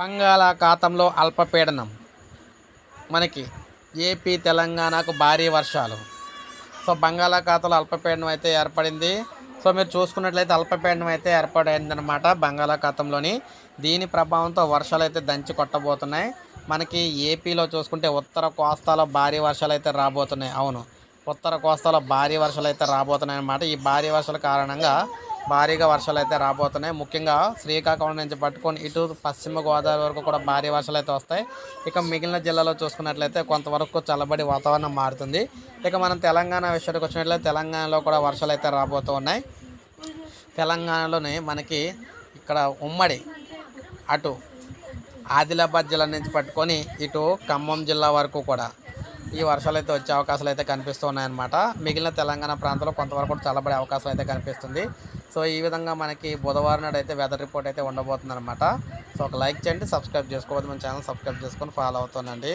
బంగాళాఖాతంలో అల్పపీడనం. మనకి ఏపీ తెలంగాణకు భారీ వర్షాలు. సో బంగాళాఖాతంలో అల్పపీడనం అయితే ఏర్పడింది. సో మీరు చూసుకున్నట్లయితే అల్పపీడనం అయితే ఏర్పడిందనమాట బంగాళాఖాతంలోని. దీని ప్రభావంతో వర్షాలు అయితే దంచి కొట్టబోతున్నాయి. మనకి ఏపీలో చూసుకుంటే ఉత్తర కోస్తాలో భారీ వర్షాలు అయితే రాబోతున్నాయి. అవును ఉత్తర కోస్తాలో భారీ వర్షాలు అయితే రాబోతున్నాయి అన్నమాట ఈ భారీ వర్షాల కారణంగా భారీగా వర్షాలు అయితే రాబోతున్నాయి. ముఖ్యంగా శ్రీకాకుళం నుంచి పట్టుకొని ఇటు పశ్చిమ గోదావరి వరకు కూడా భారీ వర్షాలు అయితే వస్తాయి. ఇక మిగిలిన జిల్లాలో చూసుకున్నట్లయితే కొంతవరకు చల్లబడి వాతావరణం మారుతుంది. ఇక మనం తెలంగాణ విషయానికి వచ్చినట్లయితే తెలంగాణలో కూడా వర్షాలు అయితే రాబోతూ ఉన్నాయి. తెలంగాణలోనే మనకి ఇక్కడ ఉమ్మడి అటు ఆదిలాబాద్ జిల్లా నుంచి పట్టుకొని ఇటు ఖమ్మం జిల్లా వరకు కూడా ఈ వర్షాలు అయితే వచ్చే అవకాశాలు అయితే కనిపిస్తున్నాయన్నమాట మిగిలిన తెలంగాణ ప్రాంతంలో కొంతవరకు కూడా చల్లబడే అవకాశం అయితే కనిపిస్తుంది. సో ఈ విధంగా మనకి బుధవారం నాడు అయితే వెదర్ రిపోర్ట్ అయితే ఉండబోతుంది అనమాట సో ఒక లైక్ చేయండి సబ్స్క్రైబ్ చేసుకోవద్దు మన ఛానల్ సబ్స్క్రైబ్ చేసుకొని ఫాలో అవుతానండి